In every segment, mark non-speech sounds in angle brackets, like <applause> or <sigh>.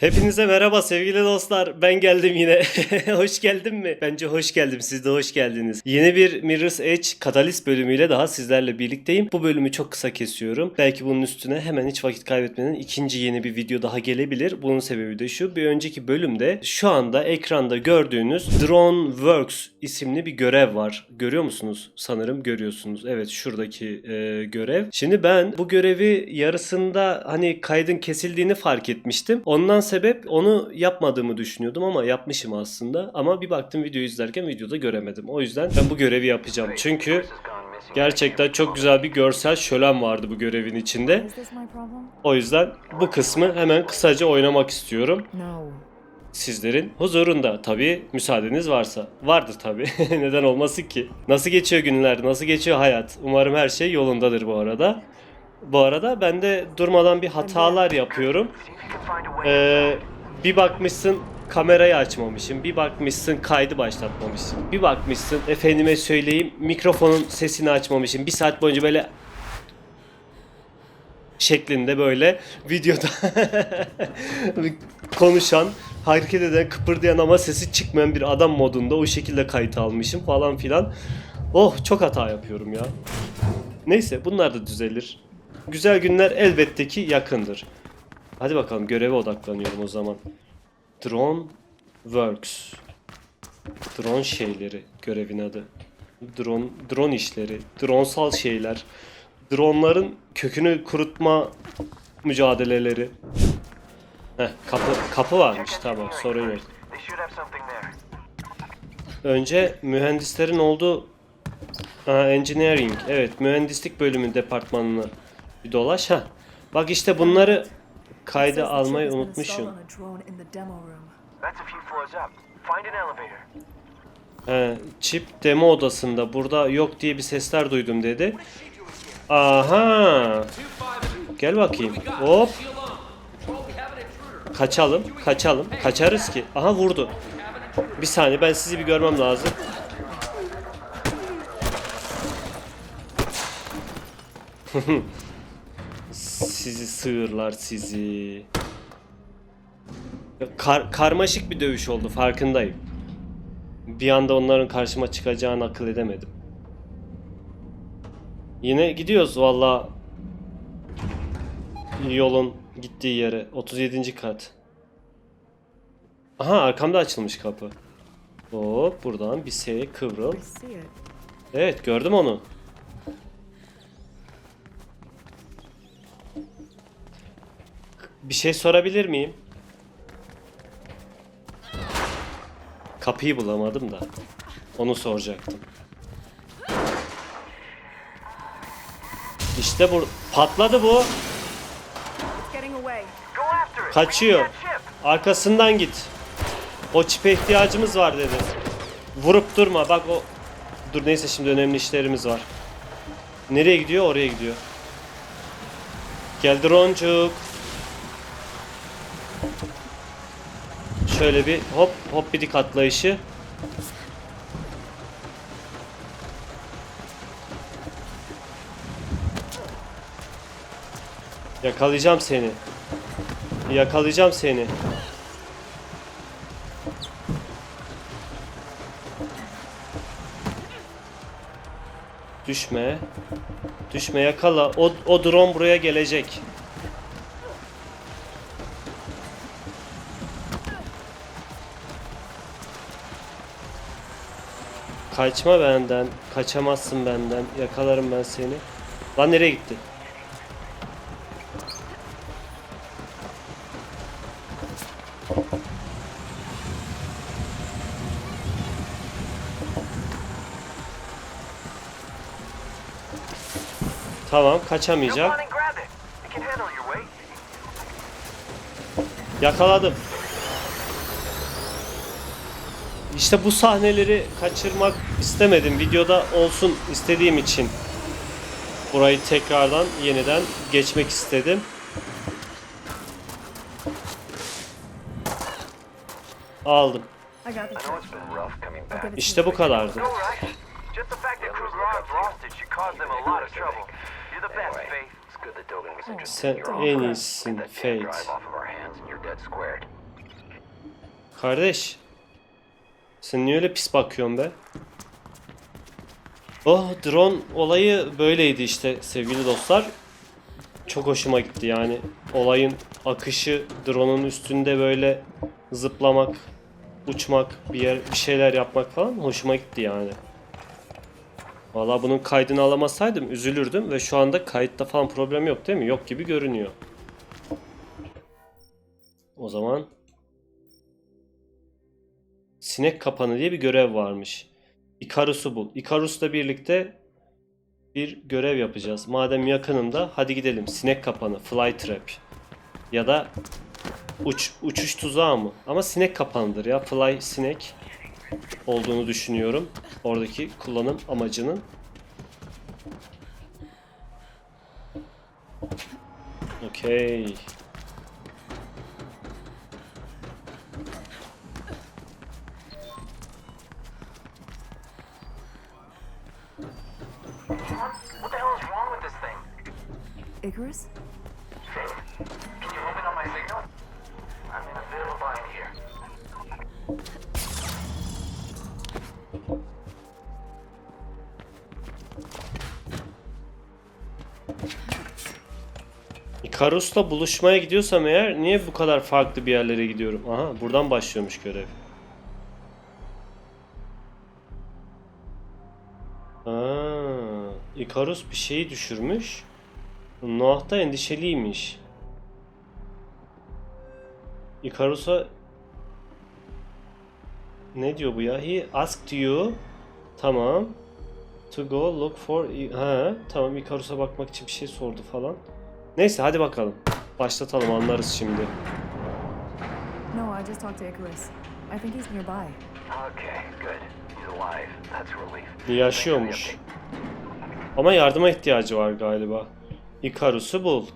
Hepinize merhaba sevgili dostlar. Ben geldim yine. <laughs> hoş geldin mi? Bence hoş geldim. Siz de hoş geldiniz. Yeni bir Mirror's Edge Catalyst bölümüyle daha sizlerle birlikteyim. Bu bölümü çok kısa kesiyorum. Belki bunun üstüne hemen hiç vakit kaybetmeden ikinci yeni bir video daha gelebilir. Bunun sebebi de şu. Bir önceki bölümde şu anda ekranda gördüğünüz Drone Works isimli bir görev var. Görüyor musunuz? Sanırım görüyorsunuz. Evet şuradaki e, görev. Şimdi ben bu görevi yarısında hani kaydın kesildiğini fark etmiştim. Ondan sebep onu yapmadığımı düşünüyordum ama yapmışım aslında. Ama bir baktım videoyu izlerken videoda göremedim. O yüzden ben bu görevi yapacağım. Çünkü gerçekten çok güzel bir görsel şölen vardı bu görevin içinde. O yüzden bu kısmı hemen kısaca oynamak istiyorum. Sizlerin huzurunda tabii müsaadeniz varsa. Vardır tabii. <laughs> Neden olmasın ki? Nasıl geçiyor günler? Nasıl geçiyor hayat? Umarım her şey yolundadır bu arada. Bu arada ben de durmadan bir hatalar yapıyorum. Ee, bir bakmışsın kamerayı açmamışım. Bir bakmışsın kaydı başlatmamışım. Bir bakmışsın efendime söyleyeyim mikrofonun sesini açmamışım. Bir saat boyunca böyle şeklinde böyle videoda <laughs> konuşan, hareket eden, kıpırdayan ama sesi çıkmayan bir adam modunda o şekilde kayıt almışım falan filan. Oh çok hata yapıyorum ya. Neyse bunlar da düzelir. Güzel günler elbette ki yakındır. Hadi bakalım göreve odaklanıyorum o zaman. Drone Works. Drone şeyleri görevin adı. Drone drone işleri, dronsal şeyler. Dronların kökünü kurutma mücadeleleri. Heh, kapı kapı varmış tamam sorun yok. Önce mühendislerin olduğu ha, engineering evet mühendislik bölümü departmanına bir dolaş ha. Bak işte bunları kayda almayı chip unutmuşum. He, çip demo odasında burada yok diye bir sesler duydum dedi. Aha. Gel bakayım. Hop. Kaçalım, kaçalım. Kaçarız ki. Aha vurdu. Bir saniye ben sizi bir görmem lazım. <laughs> sizi sığırlar sizi. Kar- karmaşık bir dövüş oldu farkındayım. Bir anda onların karşıma çıkacağını akıl edemedim. Yine gidiyoruz valla. Yolun gittiği yere. 37. kat. Aha arkamda açılmış kapı. Hop buradan bir S kıvrıl. Evet gördüm onu. Bir şey sorabilir miyim? Kapıyı bulamadım da. Onu soracaktım. İşte bu patladı bu. Kaçıyor. Arkasından git. O çipe ihtiyacımız var dedi. Vurup durma. Bak o Dur neyse şimdi önemli işlerimiz var. Nereye gidiyor? Oraya gidiyor. Gel droncuk. Şöyle bir hop hop bidik atlayışı. Yakalayacağım seni. Yakalayacağım seni. Düşme. Düşme yakala. O, o drone buraya gelecek. Kaçma benden. Kaçamazsın benden. Yakalarım ben seni. Lan nereye gitti? Tamam kaçamayacak. Yakaladım. İşte bu sahneleri kaçırmak istemedim. Videoda olsun istediğim için burayı tekrardan yeniden geçmek istedim. Aldım. İşte bu kadardı. Was Sen en iyisin Fate. Kardeş. Sen niye öyle pis bakıyorsun be? Oh drone olayı böyleydi işte sevgili dostlar. Çok hoşuma gitti yani. Olayın akışı drone'un üstünde böyle zıplamak, uçmak, bir yer bir şeyler yapmak falan hoşuma gitti yani. Valla bunun kaydını alamasaydım üzülürdüm ve şu anda kayıtta falan problem yok değil mi? Yok gibi görünüyor. O zaman sinek kapanı diye bir görev varmış. Ikarus'u bul. Ikarus'la birlikte bir görev yapacağız. Madem yakınında hadi gidelim. Sinek kapanı, fly trap ya da uç uçuş tuzağı mı? Ama sinek kapanıdır ya. Fly sinek olduğunu düşünüyorum. Oradaki kullanım amacının. Okey. Ikarus'la buluşmaya gidiyorsam eğer niye bu kadar farklı bir yerlere gidiyorum? Aha buradan başlıyormuş görev. Aa, Ikarus bir şeyi düşürmüş. Noah da endişeliymiş. Ikarus'a ne diyor bu ya? He asked you tamam to go look for ha tamam Ikarus'a bakmak için bir şey sordu falan. Neyse hadi bakalım. Başlatalım anlarız şimdi. No, I just talked to Icarus. I think he's nearby. Okay, good. He's alive. That's a relief. Yaşıyormuş. Ama yardıma ihtiyacı var galiba. Ikarus'u bul.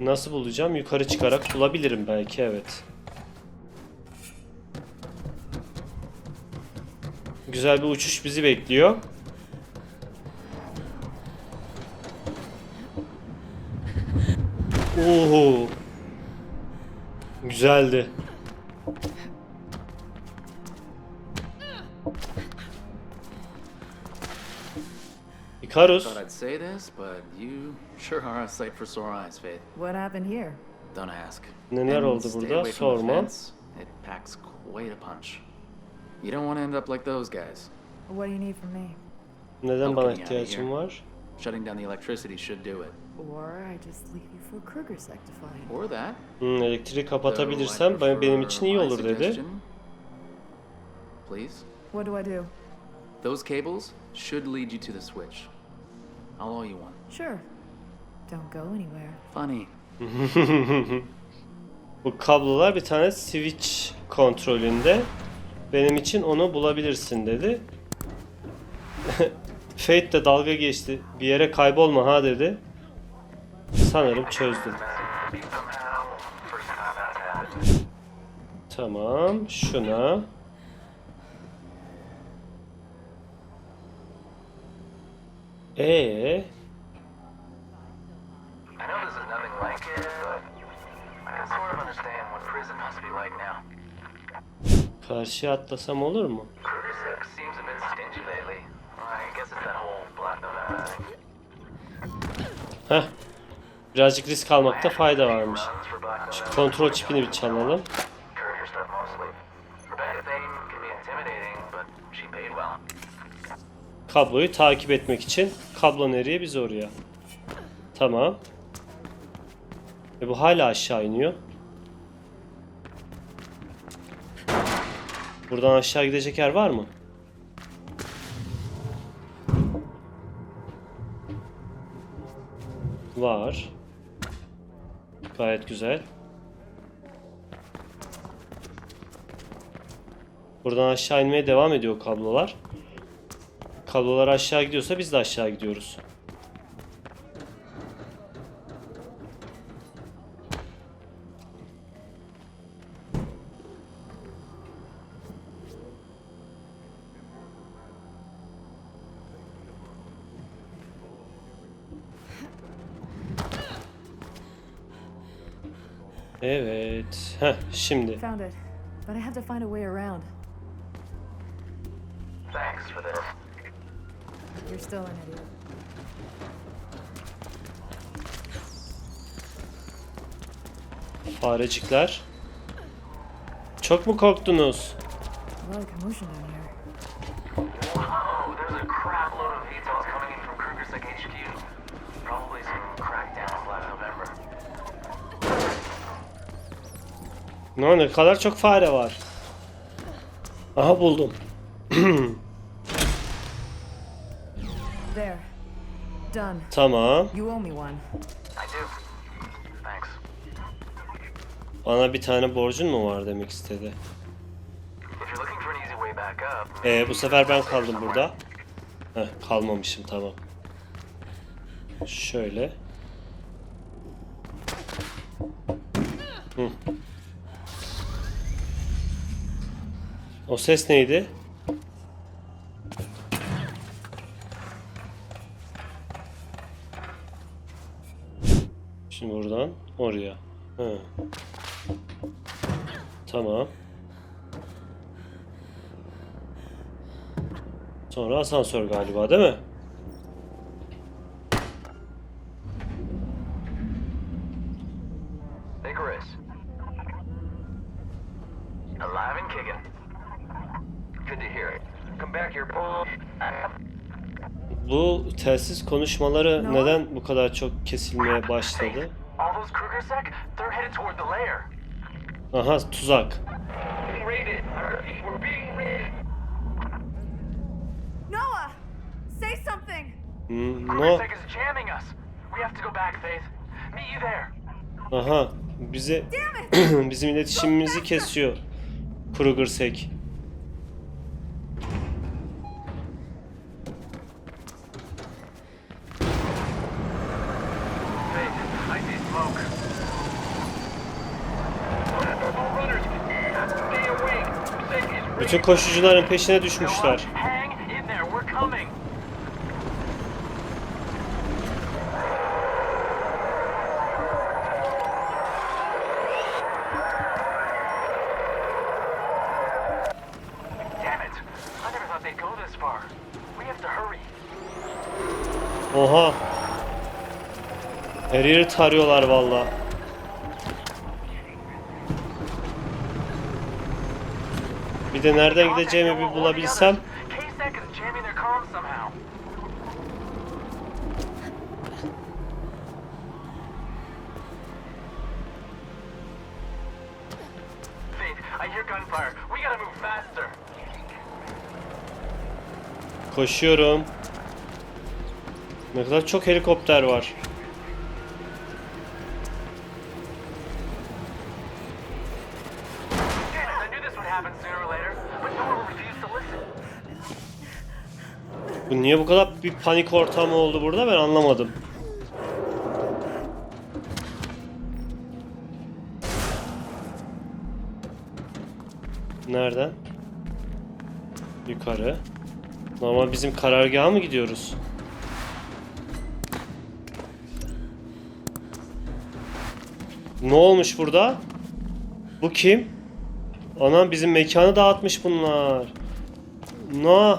Nasıl bulacağım? Yukarı çıkarak bulabilirim belki evet. Güzel bir uçuş bizi bekliyor. Oho. Güzeldi. Ikarus. Thought I'd say this, but you sure are a sight for sore eyes, Faith. What happened here? Don't ask. Neler oldu burada? Sorma. It packs quite a punch. You don't want to end up like those guys. What do you need from me? Neden bana ihtiyacın here. var? Shutting down the electricity should do it. Or I just leave you for Kruger's to find. Or that. Hmm, elektriği kapatabilirsem ben- benim için iyi olur dedi. Please. What do I do? Those cables should lead you to the switch. I'll owe you one. Sure. Don't go anywhere. Funny. <laughs> Bu kablolar bir tane switch kontrolünde. Benim için onu bulabilirsin dedi. <laughs> Fate de dalga geçti. Bir yere kaybolma ha dedi. Sanırım çözdüm. Tamam. Şuna. Ee, I know this is nothing like it, but I can sort of understand what prison must be like now. karşıya atlasam olur mu? Kruger seems a bit stingy lately. I guess it's that whole black note thing. Heh. Birazcık risk almakta fayda varmış. Şu kontrol çipini bir çalalım. Kabloyu takip etmek için. Kablo nereye? Biz oraya. Tamam. E bu hala aşağı iniyor. Buradan aşağı gidecek yer var mı? Var. Gayet güzel. Buradan aşağı inmeye devam ediyor kablolar. Kablolar aşağı gidiyorsa biz de aşağı gidiyoruz. Evet. Heh şimdi. Found it. But I have to find a way around. Thanks for this. You're still an idiot. Farecikler. Çok mu korktunuz? A lot of commotion down here. Ne ne kadar çok fare var. Aha buldum. There. Done. Tamam. You owe me one. I do. Thanks. Bana bir tane borcun mu var demek istedi. Ee, bu sefer ben kaldım burada. Heh, kalmamışım tamam. Şöyle. Hı. O ses neydi? Şimdi buradan oraya. Ha. Tamam. Sonra asansör galiba değil mi? Icarus. Alive and kicking. Good to hear it. Come back here, Paul. Bu telsiz konuşmaları neden bu kadar çok kesilmeye başladı? All those Krugersec, they're headed toward the lair. Aha tuzak. Noah! Say something! Hmm, no. Krugersec is jamming us. We have to go back, Faith. Meet you there. Aha bize <clears throat> bizim iletişimimizi kesiyor. Krugersek. Bütün koşucuların peşine düşmüşler. Hang in there. We're coming. Damn it. I never thought they'd go this far. We have to hurry. Oha. Tarıyorlar valla. Bir de nereden gideceğimi bir bulabilsem. Koşuyorum. Ne kadar çok helikopter var. Damn it, I knew this would happen sooner or later, but no one refused to listen. Bu niye bu kadar bir panik ortamı oldu burada ben anlamadım. Nereden? Yukarı. Normal bizim karargaha mı gidiyoruz? Ne olmuş burada? Bu kim? Anam bizim mekanı dağıtmış bunlar. No.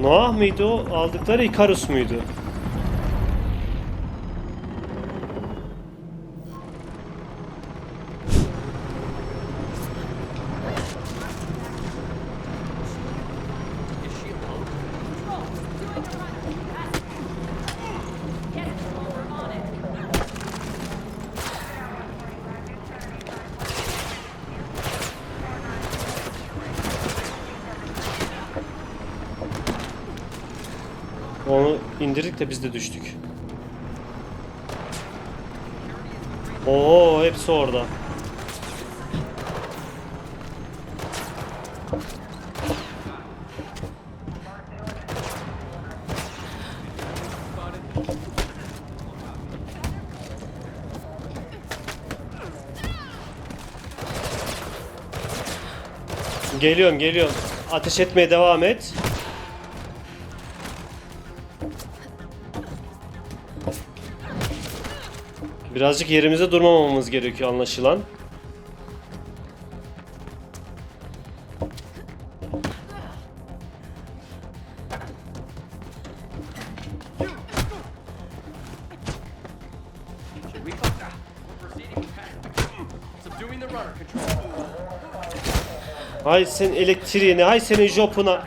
Noah mıydı o? Aldıkları Icarus muydu? De biz de düştük. Oo hepsi orada. Geliyorum geliyorum. Ateş etmeye devam et. Birazcık yerimizde durmamamız gerekiyor anlaşılan. Hay sen elektriğine, hay senin jopuna.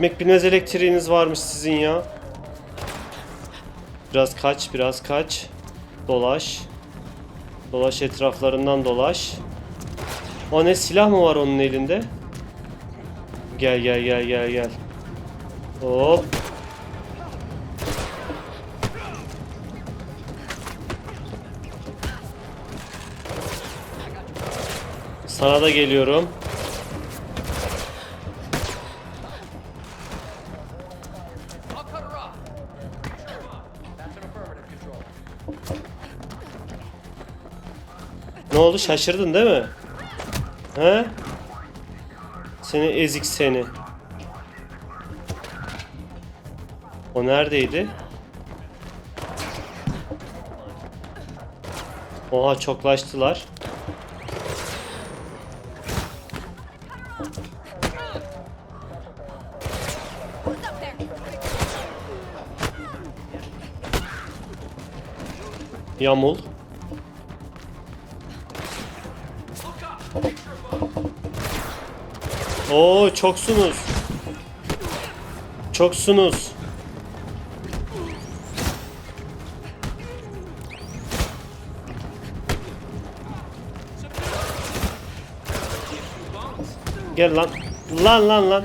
Ne bitmek bilmez elektriğiniz varmış sizin ya. Biraz kaç, biraz kaç. Dolaş. Dolaş etraflarından dolaş. O ne silah mı var onun elinde? Gel gel gel gel gel. Hop. Sana da geliyorum. Ne oldu şaşırdın değil mi? He? Seni ezik seni. O neredeydi? Oha çoklaştılar. Yamul. Oo çoksunuz. Çoksunuz. Gel lan. Lan lan lan.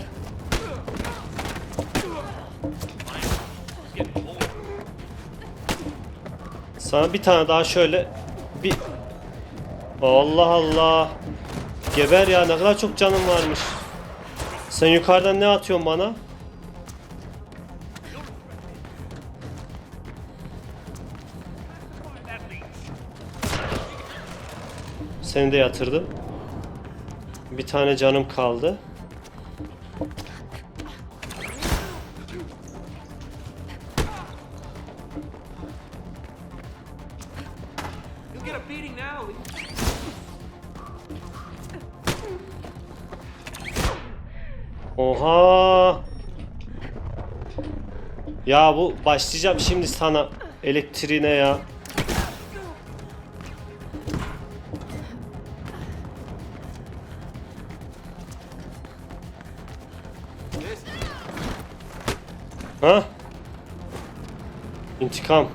Sana bir tane daha şöyle bir Allah Allah. Geber ya ne kadar çok canım varmış. Sen yukarıdan ne atıyorsun bana? Seni de yatırdım. Bir tane canım kaldı. Ya bu başlayacağım şimdi sana elektriğine ya. Ha? İntikam.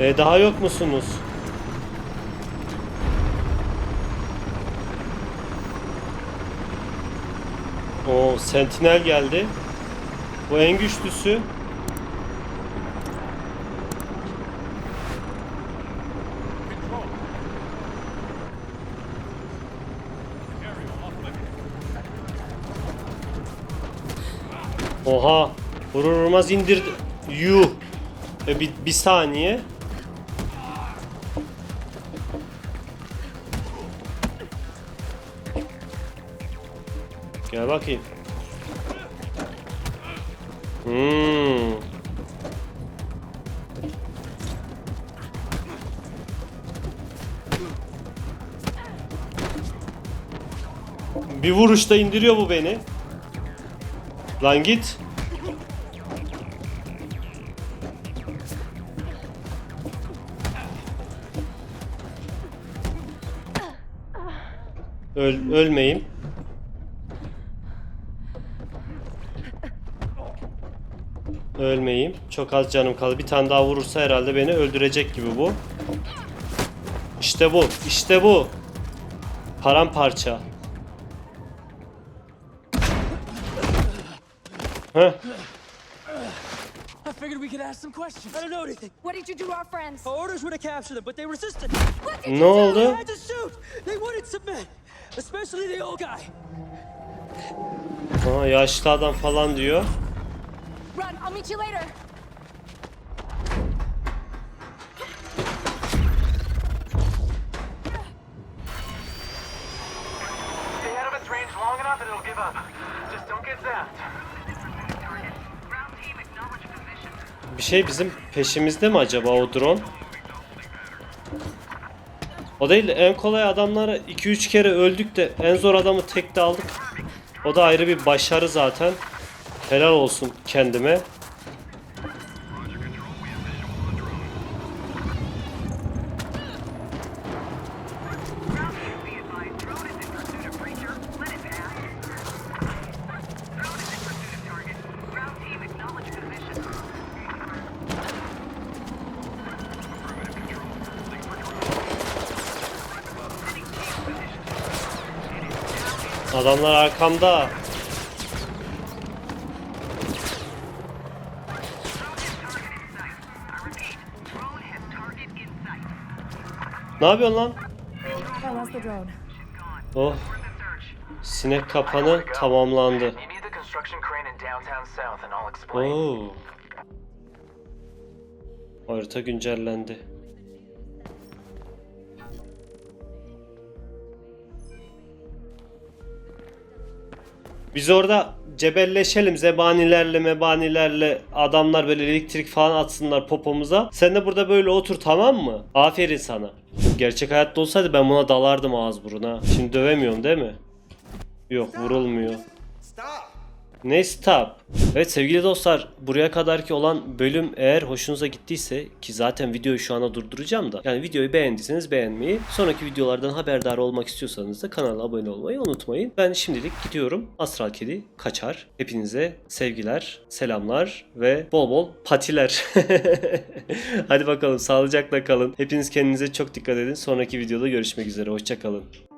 E daha yok musunuz? O Sentinel geldi. Bu en güçlüsü. Oha. Vurur vurmaz indirdi. Yuh. E, bir, bir saniye. Gel bakayım. Hmm. Bir vuruşta indiriyor bu beni. Lan git. Öl, ölmeyeyim. Ölmeyeyim. Çok az canım kaldı. Bir tane daha vurursa herhalde beni öldürecek gibi bu. İşte bu. İşte bu. Paramparça. Heh. I figured we could ask some questions. I don't know anything. What did you do to our friends? Our orders were to capture them, but they resisted. What did Ne oldu? had to shoot. They wouldn't submit, especially the old guy. Aa, yaşlı adam falan diyor. Run, I'll meet you later. Stay out of its range long enough and it'll give up. Just don't get zapped. Bir şey bizim peşimizde mi acaba o drone? O değil en kolay adamları 2-3 kere öldük de en zor adamı tek de aldık. O da ayrı bir başarı zaten. Helal olsun kendime. Adamlar arkamda. Ne yapıyorsun lan? Oh. Oh. Sinek kapanı tamamlandı. Oo. Harita güncellendi. Biz orada cebelleşelim zebanilerle mebanilerle adamlar böyle elektrik falan atsınlar popomuza. Sen de burada böyle otur tamam mı? Aferin sana. Gerçek hayatta olsaydı ben buna dalardım ağız buruna. Şimdi dövemiyorum değil mi? Yok vurulmuyor. Ne stop? Evet sevgili dostlar buraya kadarki olan bölüm eğer hoşunuza gittiyse ki zaten videoyu şu anda durduracağım da yani videoyu beğendiyseniz beğenmeyi sonraki videolardan haberdar olmak istiyorsanız da kanala abone olmayı unutmayın. Ben şimdilik gidiyorum. Astral Kedi kaçar. Hepinize sevgiler, selamlar ve bol bol patiler. <laughs> Hadi bakalım sağlıcakla kalın. Hepiniz kendinize çok dikkat edin. Sonraki videoda görüşmek üzere. Hoşçakalın.